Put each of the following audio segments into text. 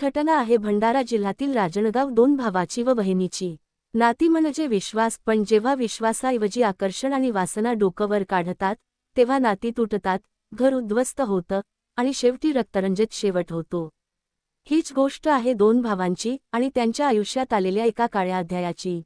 घटना आहे भंडारा जिल्ह्यातील राजणगाव दोन भावाची व बहिणीची. नाती म्हणजे विश्वास पण जेव्हा विश्वासाऐवजी आकर्षण आणि वासना डोकंवर काढतात तेव्हा नाती तुटतात घर उद्ध्वस्त होतं आणि शेवटी रक्तरंजित शेवट होतो. हीच गोष्ट आहे दोन भावांची आणि त्यांच्या आयुष्यात आलेल्या एका काळ्या अध्यायाची.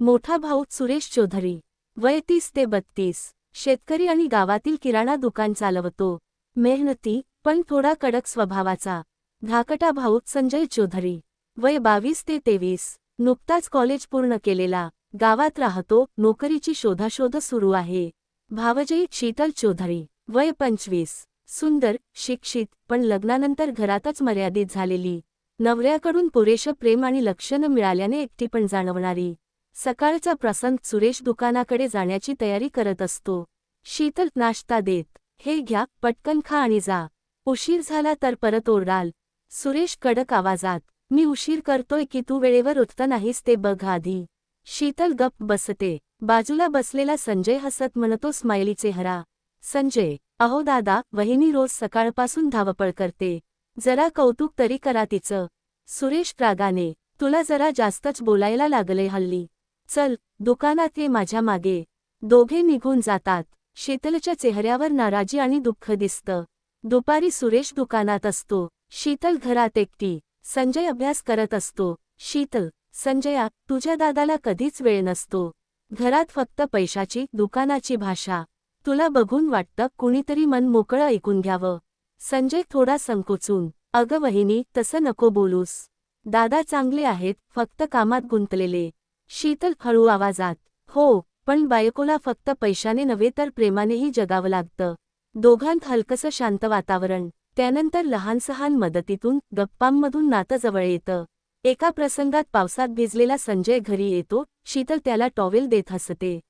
मोठा भाऊ सुरेश चौधरी. वय तीस ते बत्तीस. शेतकरी आणि गावातील किराणा दुकान चालवतो. मेहनती पण थोडा कडक स्वभावाचा. धाकटा भाऊ संजय चौधरी. वय बावीस ते तेवीस. नुकताच कॉलेज पूर्ण केलेला. गावात राहतो. नोकरीची शोधाशोध सुरू आहे. भावजयी शीतल चौधरी. वय पंचवीस. सुंदर शिक्षित पण लग्नानंतर घरातच मर्यादित झालेली. नवऱ्याकडून पुरेशं प्रेम आणि लक्ष न मिळाल्याने एकटी पण जाणवणारी. सकाळचा प्रसंग सुरेश दुकानाकडे जाण्याची तयारी करत असतो. शीतल नाश्ता देत. हे घ्या पटकन खा आणि जा. उशीर झाला तर परत ओरडाल. सुरेश कडक आवाजात मी उशीर करतोय की तू वेळेवर उठत नाहीस ते बघ आधी शीतल गप बसते. बाजूला बसलेला संजय हसत म्हणतो स्माइली चेहरा. संजय अहो दादा वहिनी रोज सकाळपासून धावपळ करते. जरा कौतुक तरी करा तिचं सुरेश रागाने तुला जरा जास्तच बोलायला लागले हल्ली. चल दुकानात ये माझ्या मागे दोघे निघून जातात. शीतलच्या चेहऱ्यावर नाराजी आणि दुःख दिसतं. दुपारी सुरेश दुकानात असतो. शीतल घरात एकटी. संजय अभ्यास करत असतो. शीतल संजया तुझ्या दादाला कधीच वेळ नसतो. घरात फक्त पैशाची दुकानाची भाषा. तुला बघून वाटतं कुणीतरी मन मोकळं ऐकून घ्यावं. संजय थोडा संकोचून अगं वहिनी तसं नको बोलूस. दादा चांगले आहेत फक्त कामात गुंतलेले. शीतल हळू आवाजात हो पण बायकोला फक्त पैशाने नव्हे तर प्रेमानेही जगावं लागतं. दोघांत हलकसं शांत वातावरण. त्यानंतर लहानसहान मदतीतून गप्पांमधून नातं जवळ येतं. एका प्रसंगात पावसात भिजलेला संजय घरी येतो शीतल त्याला टॉवेल देत हसते.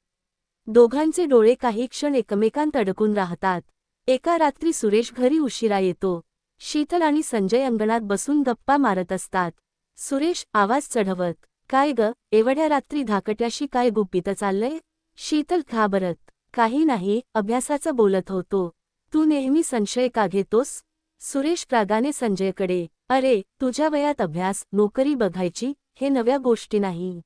दोघांचे डोळे काही क्षण एकमेकांत अडकून राहतात. एका रात्री सुरेश घरी उशिरा येतो. शीतल आणि संजय अंगणात बसून गप्पा मारत असतात. सुरेश आवाज चढवत काय ग एवढ्या रात्री धाकट्याशी काय गुपित चाललंय? शीतल घाबरत काही नाही अभ्यासाचं बोलत होतो. तू नेहमी संशय का घेतोस? सुरेश प्रागाने संजयकडे अरे तुझ्या वयात अभ्यास नोकरी बघायची हे नव्या गोष्टी नाही.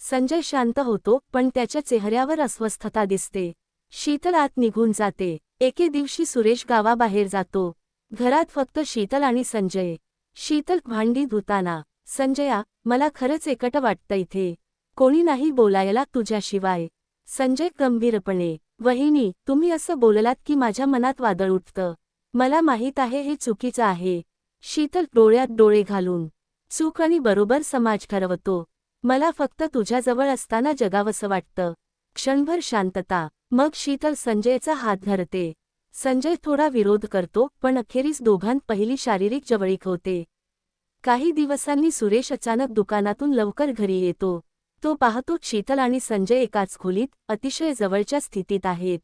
संजय शांत होतो पण त्याच्या चेहऱ्यावर अस्वस्थता दिसते. शीतल आत निघून जाते. एके दिवशी सुरेश गावाबाहेर जातो. घरात फक्त शीतल आणि संजय. शीतल भांडी धुताना संजया मला खरंच एकट वाटतं इथे. कोणी नाही बोलायला तुझ्याशिवाय. संजय गंभीरपणे वहिनी तुम्ही असं बोललात की माझ्या मनात वादळ उठतं. मला माहीत आहे हे चुकीचं आहे. शीतल डोळ्यात डोळे घालून चूक आणि बरोबर समाज ठरवतो मला फक्त तुझ्याजवळ असताना जगावंसं वाटतं. क्षणभर शांतता. मग शीतल संजयचा हात धरते. संजय थोडा विरोध करतो पण अखेरीस दोघांत पहिली शारीरिक जवळीक होते. काही दिवसांनी सुरेश अचानक दुकानातून लवकर घरी येतो. तो पाहतो शीतल आणि संजय एकाच खोलीत अतिशय जवळच्या स्थितीत आहेत.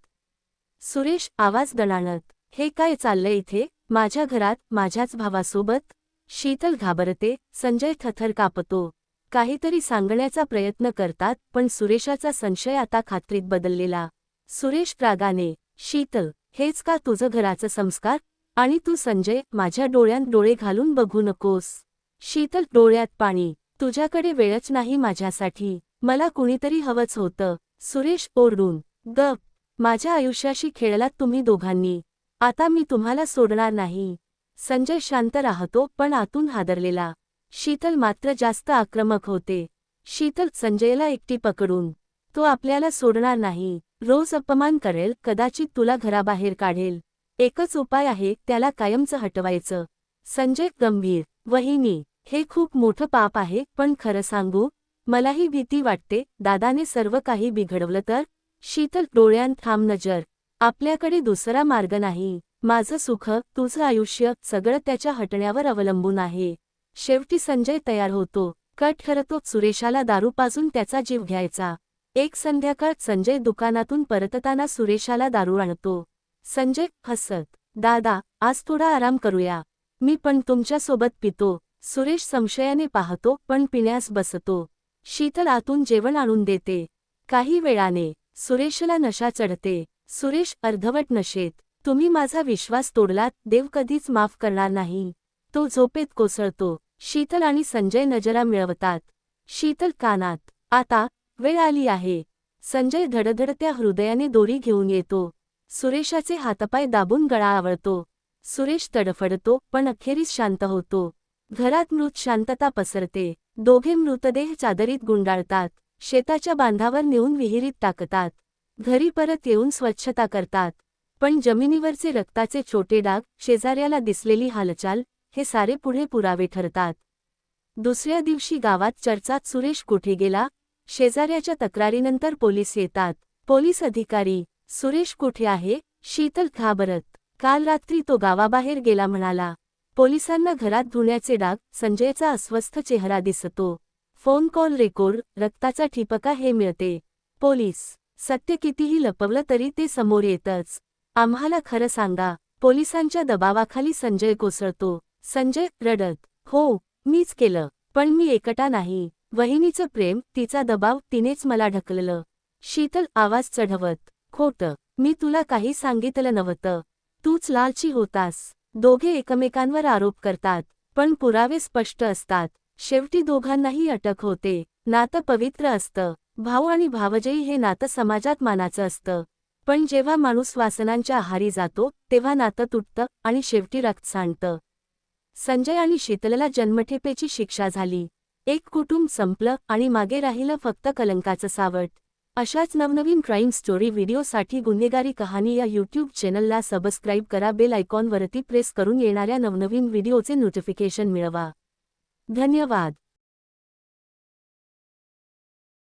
सुरेश आवाज दणाणत हे काय चाललंय इथे? माझ्या घरात माझ्याच भावासोबत? शीतल घाबरते संजय थथर कापतो. काहीतरी सांगण्याचा प्रयत्न करतात पण सुरेशाचा संशय आता खात्रीत बदललेला. सुरेश प्रागाने शीतल हेच का तुझं घराचं संस्कार? आणि तू संजय माझ्या डोळ्यात डोळे घालून बघू नकोस शीतल डोळ्यात पाणी तुझ्याकडे वेळच नाही माझ्यासाठी. मला कुणीतरी हवंच होतं सुरेश ओरडून गप. माझ्या आयुष्याशी खेळलात तुम्ही दोघांनी. आता मी तुम्हाला सोडणार नाही. संजय शांत राहतो पण आतून हादरलेला. शीतल मात्र जास्त आक्रमक होते. शीतल संजयला एकटी पकडून तो आपल्याला सोडणार नाही. रोज अपमान करेल कदाचित तुला घराबाहेर काढेल. एकच उपाय आहे त्याला कायमचं हटवायचं. संजय गंभीर वहिनी हे खूप मोठं पाप आहे पण खरं सांगू मलाही भीती वाटते. दादाने सर्व काही बिघडवलं तर? शीतल डोळ्यांत थांब नजर आपल्याकडे दुसरा मार्ग नाही. माझं सुख तुझं आयुष्य सगळं त्याच्या हटण्यावर अवलंबून आहे. शेवटी संजय तयार होतो. कट ठरतो सुरेशाला दारू पाजून त्याचा जीव घ्यायचा. एक संध्याकाळ संजय दुकानातून परतताना सुरेशाला दारू आणतो. संजय हसत दादा आज थोडा आराम करूया. मी पण तुमच्यासोबत पितो. सुरेश संशयाने पाहतो पण पिण्यास बसतो. शीतल आतून जेवण आणून देते. काही वेळाने सुरेशला नशा चढते. सुरेश अर्धवट नशेत. तुम्ही माझा विश्वास तोडलात देव कधीच माफ करणार नाही तो झोपेत कोसळतो. शीतल आणि संजय नजरा मिळवतात. शीतल कानात. आता वेळ आली आहे संजय धडधडत्या हृदयाने दोरी घेऊन येतो. सुरेशाचे हातपाय दाबून गळा आवळतो. सुरेश तडफडतो पण अखेरीस शांत होतो. घरात मृत शांतता पसरते. दोघे मृतदेह चादरीत गुंडाळतात. शेताच्या बांधावर नेऊन विहिरीत टाकतात. घरी परत येऊन स्वच्छता करतात. पण जमिनीवरचे रक्ताचे छोटे डाग शेजाऱ्याला दिसलेली हालचाल हे सारे पुढे पुरावे ठरतात. दुसऱ्या दिवशी गावात चर्चात सुरेश कुठे गेला? शेजाऱ्याच्या तक्रारीनंतर पोलीस येतात. पोलीस अधिकारी सुरेश कुठे आहे? शीतल घाबरत काल रात्री तो गावाबाहेर गेला म्हणाला. पोलिसांना घरात धुण्याचे डाग संजयचा अस्वस्थ चेहरा दिसतो. फोन कॉल रेकॉर्ड रक्ताचा ठिपका हे मिळते. पोलीस सत्य कितीही लपवलं तरी ते समोर येतच. आम्हाला खरं सांगा पोलिसांच्या दबावाखाली संजय कोसळतो. संजय रडत हो मीच केलं पण मी एकटा नाही. वहिनीचं प्रेम तिचा दबाव तिनेच मला ढकललं. शीतल आवाज चढवत खोटं मी तुला काही सांगितलं नव्हतं. तूच लालची होतास. दोघे एकमेकांवर आरोप करतात पण पुरावे स्पष्ट असतात. शेवटी दोघांनाही अटक होते. नातं पवित्र असतं. भाऊ आणि भावजयी हे नातं समाजात मानाचं असतं. पण जेव्हा माणूस वासनांच्या आहारी जातो तेव्हा नातं तुटतं आणि शेवटी रक्त सांडतं. संजय आणि शीतलला जन्मठेपेची शिक्षा झाली. एक कुटुंब संपलं आणि मागे राहिलं फक्त कलंकाचं सावट. अशाच नवनवीन क्राईम स्टोरी व्हिडिओसाठी गुन्हेगारी कहाणी या यूट्यूब चॅनलला सबस्क्राईब करा बेल आयकॉनवरती प्रेस करून येणाऱ्या नवनवीन व्हिडिओचे नोटिफिकेशन मिळवा. धन्यवाद.